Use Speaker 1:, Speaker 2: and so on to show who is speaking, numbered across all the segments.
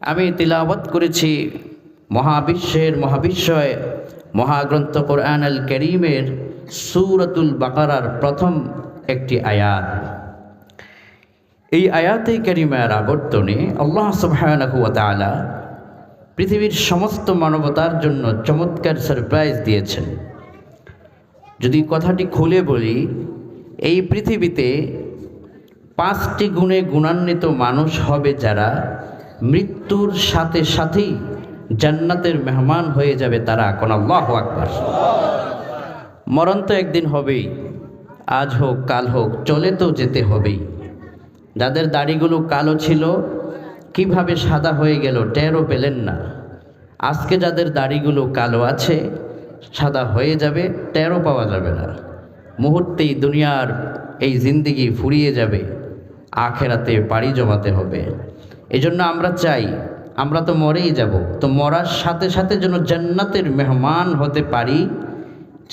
Speaker 1: আমি তিলাবত করেছি মহাবিশ্বের মহাবিশ্বয়, মহাগ্রন্থ কোরআন আল করিমের সুরতুল বাকারার প্রথম একটি আয়াত। এই আয়াতে করিমার আবর্তনে আল্লাহ সুবহানাহু ওয়া পৃথিবীর সমস্ত মানবতার জন্য চমৎকার সারপ্রাইজ দিয়েছেন। যদি কথাটি খুলে বলি, এই পৃথিবীতে পাঁচটি গুণে গুণান্বিত মানুষ হবে যারা মৃত্যুর সাথে সাথেই জান্নাতের মেহমান হয়ে যাবে তারা। কোন আল্লাহ আকবার। মরণ তো একদিন হবেই, আজ হোক, কাল হোক, চলে তো যেতে হবেই। যাদের দাড়িগুলো কালো ছিল, কীভাবে সাদা হয়ে গেল টেরও পেলেন না। আজকে যাদের দাড়িগুলো কালো আছে, সাদা হয়ে যাবে, টেরও পাওয়া যাবে না। মুহূর্তেই দুনিয়ার এই জিন্দিগি ফুরিয়ে যাবে, আখেরাতে পাড়ি জমাতে হবে। এজন্য আমরা চাই, আমরা তো মরেই যাব। তো মরার সাথে সাথে যেন জান্নাতের মেহমান হতে পারি,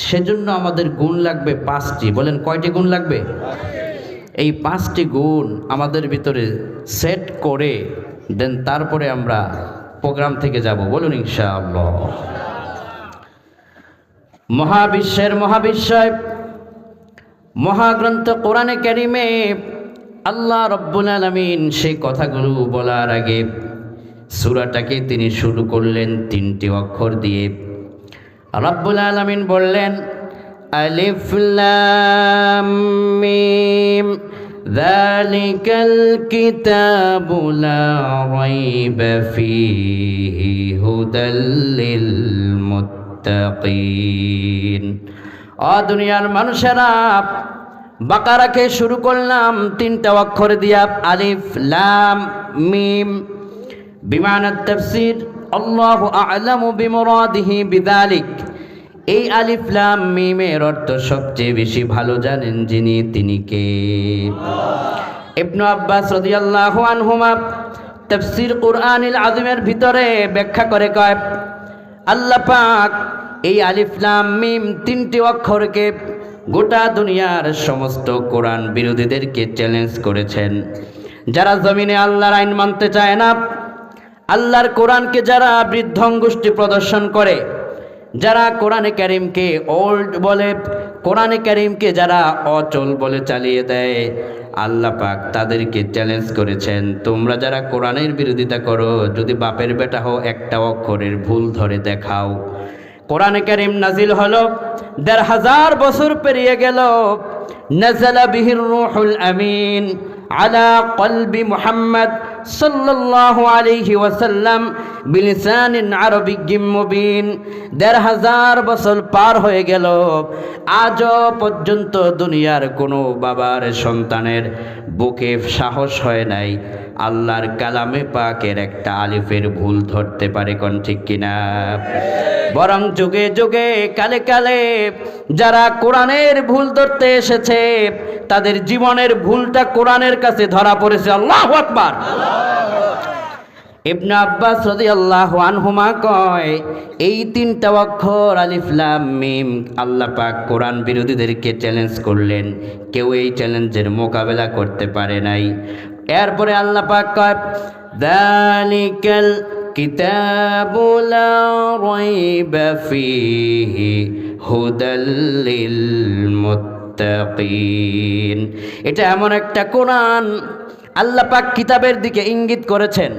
Speaker 1: সেজন্য আমাদের গুণ লাগবে পাঁচটি। বলেন কয়টি গুণ লাগবে? এই পাঁচটি গুণ আমাদের ভিতরে সেট করে, দেন তারপরে আমরা প্রোগ্রাম থেকে যাব। বলুন ইনশাআল্লাহ। মহাবিশ্বের মহাবিশ্বয় মহাগ্রন্থ কোরআনে ক্যারিমে আল্লাহ রব্বুল আলমিন সেই কথাগুলো বলার আগে সুরাটাকে তিনি শুরু করলেন তিনটি অক্ষর দিয়ে রব্বুল আলমিন বললেন আলিফ লাম মিম ذلك الكتاب لا ريب فيه هدى للمتقين অ দুনিয়ার মানুষেরা বাকারাকে শুরু করলাম, তিনটা অক্ষর দিয়া, আলিফ, লাম, মিম। বিমানাত তাফসীর, আল্লাহু আ'লামু বিমুরাদিহি বিযালিক এই আলিফ, লাম, মিমের অর্থ সবচেয়ে বেশি ভালো জানেন যিনি, তিনি কে? ইবনু আব্বাস রাদিয়াল্লাহু আনহুমা তাফসীর কুরআনিল আযীমের ভিতরে ব্যাখ্যা করে কয়, আল্লাহ পাক এই আলিফ, লাম, মিম তিনটি অক্ষরকে গোটা দুনিয়ার সমস্ত কোরআন বিরোধীদেরকে চ্যালেঞ্জ করেছেন। যারা জমিনে আল্লাহর আইন মানতে চায় না, আল্লাহর কোরআনকে যারা বৃদ্ধঙ্গুষ্টি প্রদর্শন করে, যারা কোরআনে করিমকে ওল্ড বলে, কোরআনে করিমকে যারা অচল বলে চালিয়ে দেয়, আল্লাহ পাক তাদেরকে চ্যালেঞ্জ করেছেন। তোমরা যারা কোরআনের বিরোধিতা করো, যদি বাপের বেটা হও, একটা অক্ষরের ভুল ধরে দেখাও। কোরআনে করিম নাজিল হলো, দেড় হাজার বছর পেরিয়ে গেল, নজলা বিহির রুহুল আমিন আলা কলবি মুহাম্মদ দেড় হাজার বছর পার হয়ে গেল, আজও পর্যন্ত দুনিয়ার কোনো বাবার সন্তানের বুকে সাহস হয় নাই। আল্লাহর কালামে পাকের একটা আলিফের ভুল ধরতে পারে কোন ঠিক কিনা? বরং যুগে যুগে, কালে কালে যারা কোরআনের ভুল ধরতে এসেছে, তাদের জীবনের ভুলটা কোরআনের কাছে ধরা পড়েছে। আল্লাহ আকবার! ইবনে আব্বাস রাদিয়াল্লাহু আনহুমা কয়, এই তিনটা অক্ষর আলিফ লাম মিম আল্লাহ পাক কোরআন বিরোধীদেরকে চ্যালেঞ্জ করলেন। কেউ এই চ্যালেঞ্জের মোকাবেলা করতে পারে নাই। এরপরে আল্লাহ পাক কয়, দালিকাল কিতাবু লা রাইবা ফীহি মুত্তাকিন। এটা এমন একটা কোরআন আল্লাহ পাক কিতাবের দিকে ইঙ্গিত করেছেন।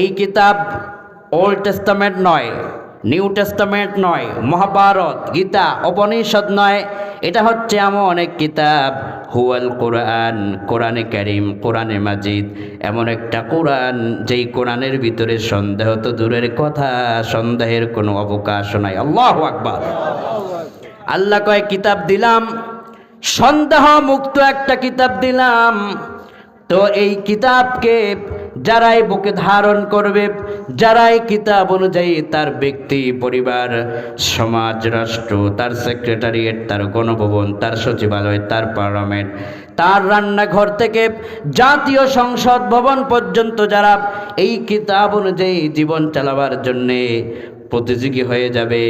Speaker 1: এই কিতাব ওল্ড টেস্টামেন্ট নয় নিউ টেস্টামেন্ট নয়, মহাভারত, গীতা, উপনিষদ নয়। এটা হচ্ছে এমন এক কিতাব, হুয়াল কোরআন, কোরআনে করিম, কোরআনে মাজিদ। এমন একটা কোরআন যেই কোরআনের ভিতরে সন্দেহ তো দূরের কথা, সন্দেহের কোনো অবকাশ নাই। আল্লাহ আকবার। আল্লাহ কয়, কিতাব দিলাম সন্দেহ মুক্ত একটা কিতাব দিলাম। তো এই কিতাবকে যারাই বুকে ধারণ করবে, যারাই কিতাব অনুযায়ী তার ব্যক্তি, পরিবার, সমাজ, রাষ্ট্র, তার সেক্রেটারিয়েট তার গণভবন, তার সচিবালয়, তার পার্লামেন্ট তার রান্নাঘর থেকে জাতীয় সংসদ ভবন পর্যন্ত যারা এই কিতাব অনুযায়ী জীবন চালাবার জন্যে প্রতিযোগী হয়ে যাবে।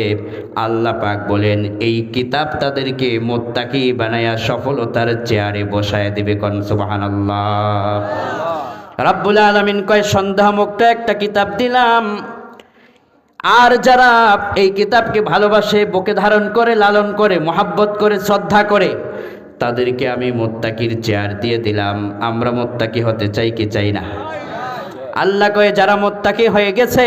Speaker 1: আল্লাহ পাক বলেন, এই কিতাব তাদেরকে মোত্তাকি বানায়া সফলতার চেয়ারে বসায় দিবে কন? সুবহানাল্লাহ। রাব্বুল আলমিন কয় সন্ধ্যা সন্দেহমুক্ত একটা কিতাব দিলাম। আর যারা এই কিতাবকে ভালোবাসে, বুকে ধারণ করে, লালন করে, মোহাব্বত করে, শ্রদ্ধা করে, তাদেরকে আমি মোত্তাকির চেয়ার দিয়ে দিলাম। আমরা মোত্তাকি হতে চাই কি চাই না? আল্লাহ কয়ে, যারা মোত্তাকি হয়ে গেছে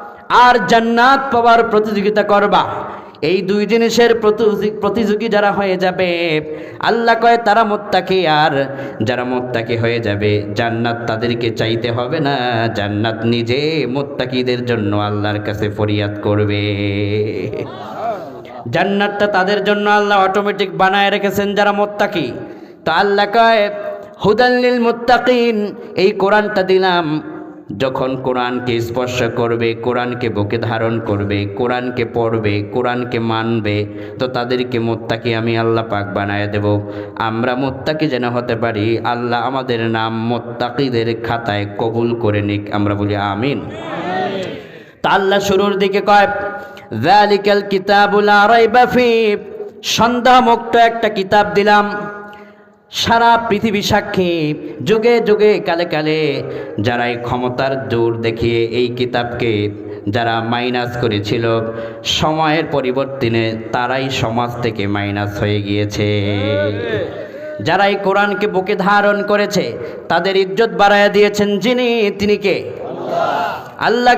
Speaker 1: আর জান্নাত পাওয়ার প্রতিযোগিতা করবা। এই দুই জিনিসের প্রতিযোগী- যারা হয়ে যাবে, আল্লাহ কয়, তারা মোত্তাকি। আর যারা মোত্তাকি হয়ে যাবে, জান্নাত তাদেরকে চাইতে হবে না। জান্নাত নিজে মোত্তাকিদের জন্য আল্লাহর কাছে ফরিয়াদ করবে। জান্নাতটা তাদের জন্য আল্লাহ অটোমেটিক বানায় রেখেছেন যারা মোত্তাকি। তো আল্লাহ কয় হুদাল্লিল মুত্তাকিন, এই কোরআনটা দিলাম। যখন কোরআনকে স্পর্শ করবে, কোরআনকে বুকে ধারণ করবে, কোরআনকে পড়বে, কোরআনকে মানবে, তো তাদেরকে মোত্তাকি আমি আল্লাহ পাক বানায় দেব। আমরা মোত্তাকি যেন হতে পারি, আল্লাহ আমাদের নাম মোত্তাকিদের খাতায় কবুল করে নিক। আমরা বলি আমিন। তা আল্লাহ শুরুর দিকে কয় জালিকাল কিতাবুল রাইবা ফি সন্দেহমুক্ত একটা কিতাব দিলাম। সারা পৃথিবী সাক্ষী, যুগে যুগে কালে কালে যারা এই ক্ষমতার জোর দেখিয়ে এই কিতাবকে যারা মাইনাস করেছিল, সময়ের পরিবর্তনে তারাই সমাজ থেকে মাইনাস হয়ে গিয়েছে। যারা এই কোরআনকে বুকে ধারণ করেছে, তাদের ইজ্জত বাড়াইয়া দিয়েছেন যিনি, তিনি কে? আল্লাহ।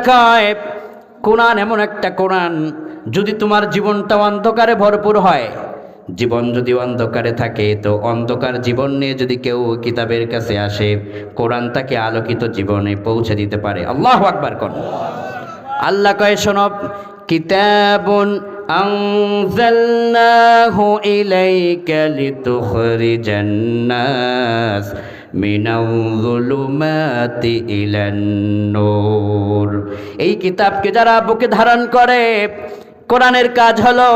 Speaker 1: কোরআন এমন একটা কোরআন, যদি তোমার জীবনটা অন্ধকারে ভরপুর হয় জীবন যদি অন্ধকারে থাকে, তো অন্ধকার জীবন নিয়ে যদি কেউ কিতাবের কাছে আসে, কোরআন তাকে আলোকিত জীবনে পৌঁছে দিতে পারে। আল্লাহ আকবার কোন। আল্লাহ কয় শোনব কিতাবুন যুলুমাতি ইলান নূর। এই কিতাবকে যারা বুকে ধারণ করে কোরআনের কাজ হলো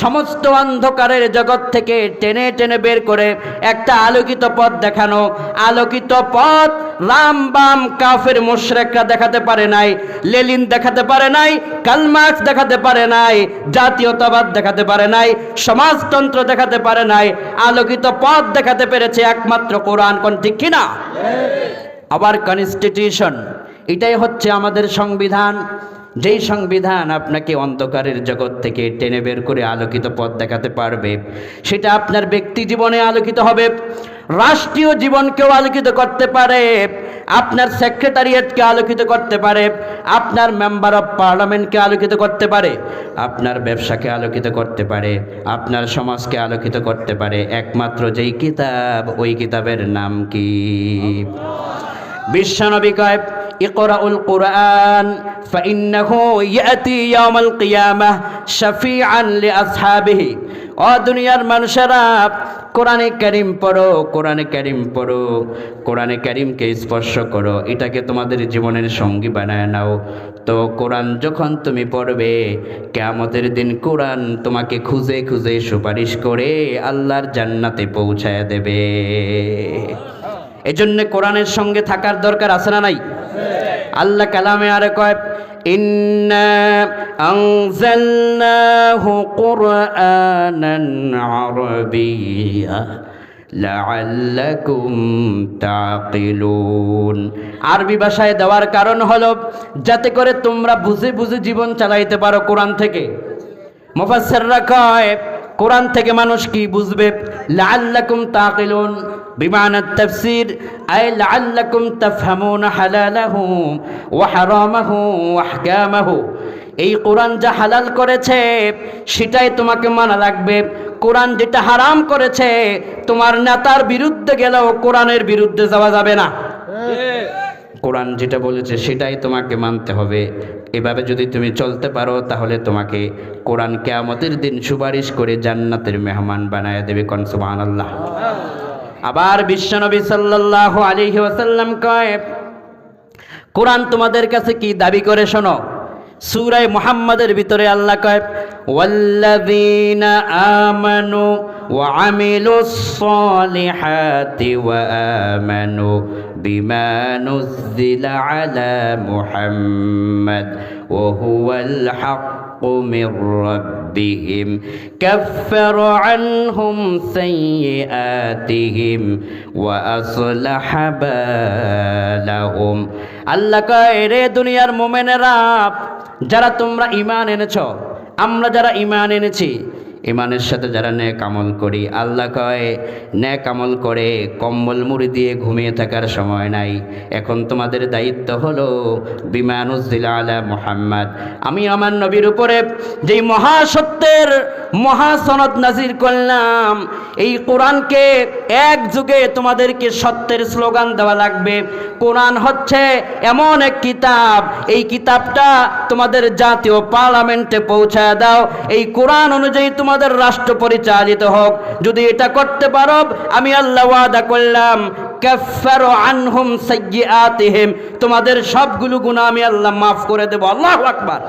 Speaker 1: সমস্ত অন্ধকারের জগৎ থেকে টেনে টেনে বের করে একটা আলোকিত পথ দেখানো। আলোকিত পথ রাম বাম কাফের মুশরেকরা দেখাতে পারে নাই লেলিন দেখাতে পারে নাই কালমার্ক্স দেখাতে পারে নাই জাতীয়তাবাদ দেখাতে পারে নাই সমাজতন্ত্র দেখাতে পারে নাই আলোকিত পথ দেখাতে পেরেছে একমাত্র কোরআন কোন? ঠিক কিনা আবার কনস্টিটিউশন এটাই হচ্ছে আমাদের সংবিধান। যেই সংবিধান আপনাকে অন্ধকারের জগৎ থেকে টেনে বের করে আলোকিত পথ দেখাতে পারবে, সেটা আপনার ব্যক্তি জীবনে আলোকিত হবে, রাষ্ট্রীয় জীবনকেও আলোকিত করতে পারে, আপনার সেক্রেটারিয়েটকে আলোকিত করতে পারে, আপনার মেম্বার অফ পার্লামেন্টকে আলোকিত করতে পারে, আপনার ব্যবসাকে আলোকিত করতে পারে, আপনার সমাজকে আলোকিত করতে পারে, একমাত্র যেই কিতাব, ওই কিতাবের নাম কি? বিশ্বনবী কয় ইকরাউল কুরআন, ফাইন্নাহু ইয়াতি ইয়াউমাল কিয়ামাহ শাফিআন লিআসহাবিহি। ও দুনিয়ার মানুষেরা, কোরআনে কারিম পড়ো, কোরআনে কারিম পড়ো, কোরআনে কারিমকে স্পর্শ করো, এটাকে তোমাদের জীবনের সঙ্গী বানায় নাও। তো কোরআন যখন তুমি পড়বে, কেয়ামতের দিন কোরআন তোমাকে খুঁজে খুঁজে সুপারিশ করে আল্লাহর জান্নাতে পৌঁছায় দেবে। এজন্য কোরআনের সঙ্গে থাকার দরকার আছে না নাই? আল্লাহ কালামে আর কয় আরবি ভাষায় দেওয়ার কারণ হলো, যাতে করে তোমরা বুঝে বুঝে জীবন চালাইতে পারো কোরআন থেকে। মুফাসসিররা কয় কোরআন থেকে মানুষ কি বুঝবে? লাআল্লাকুম তাকিলুন। বিমানা তাফসীর আই লাআল্লাকুম তাফহামুনা হালালাহু ওয়া হারামাহু ওয়া আহকামাহু। এই কোরআন যা হালাল করেছে সেটাই তোমাকে মানা লাগবে কোরআন যেটা হারাম করেছে তোমার নেতার বিরুদ্ধে গেলেও কোরআনের বিরুদ্ধে যাওয়া যাবে না। কোরআন যেটা বলেছে সেটাই তোমাকে মানতে হবে। এভাবে যদি তুমি চলতে পারো, তাহলে তোমাকে কোরআন কেয়ামতের দিন সুপারিশ করে জান্নাতের মেহমান বানায় দেবে কন? আল্লাহ আবার বিশ্বনবী সাল্লাল্লাহু আলাইহি ওয়াসাল্লাম কয়, কোরআন তোমাদের কাছে কি দাবি করে শোনো? সুরায় মোহাম্মদের ভিতরে আল্লাহ কয়, ওয়াল্লাযীনা আমানু ওয়া আমিলুস সালিহাতি ওয়া আমানু বিমা নুযযিলা আলা মুহাম্মাদ ওয়া হুয়াল হাক্কু মির রাব্বিহিম কাফফারা আনহুম সাইয়্যাতিহিম ওয়া আসলাহা বালাহুম আল্লাহ কয়, রে দুনিয়ার মোমেনেরা, যারা তোমরা ইমান এনেছ, আমরা যারা ইমান এনেছি ইমানের সাথে যারা ন্যাক আমল করি, আল্লাহ কয় ন্যাক আমল করে কম্বল মুড়ি দিয়ে ঘুমিয়ে থাকার সময় নাই। এখন তোমাদের দায়িত্ব হলো বিমানুদ্দিল আলা মুহাম্মদ। আমি আমার নবীর উপরে যেই মহাসত্যের মহাসনদ নাজির করলাম, এই কোরআনকে এক যুগে তোমাদেরকে সত্যের স্লোগান দেওয়া লাগবে। কোরআন হচ্ছে এমন এক কিতাব। এই কিতাবটা তোমাদের জাতীয় পার্লামেন্টে পৌঁছায় দাও। এই কোরআন অনুযায়ী তোমাদের রাষ্ট্র পরিচালিত হোক। যদি এটা করতে পারো, আমি আল্লাহ ওয়াদা করলাম কাফারু আনহুম সাইয়্যাতিহিম তোমাদের সবগুলো গুনাহ আমি আল্লাহ মাফ করে দেব। আল্লাহু আকবার।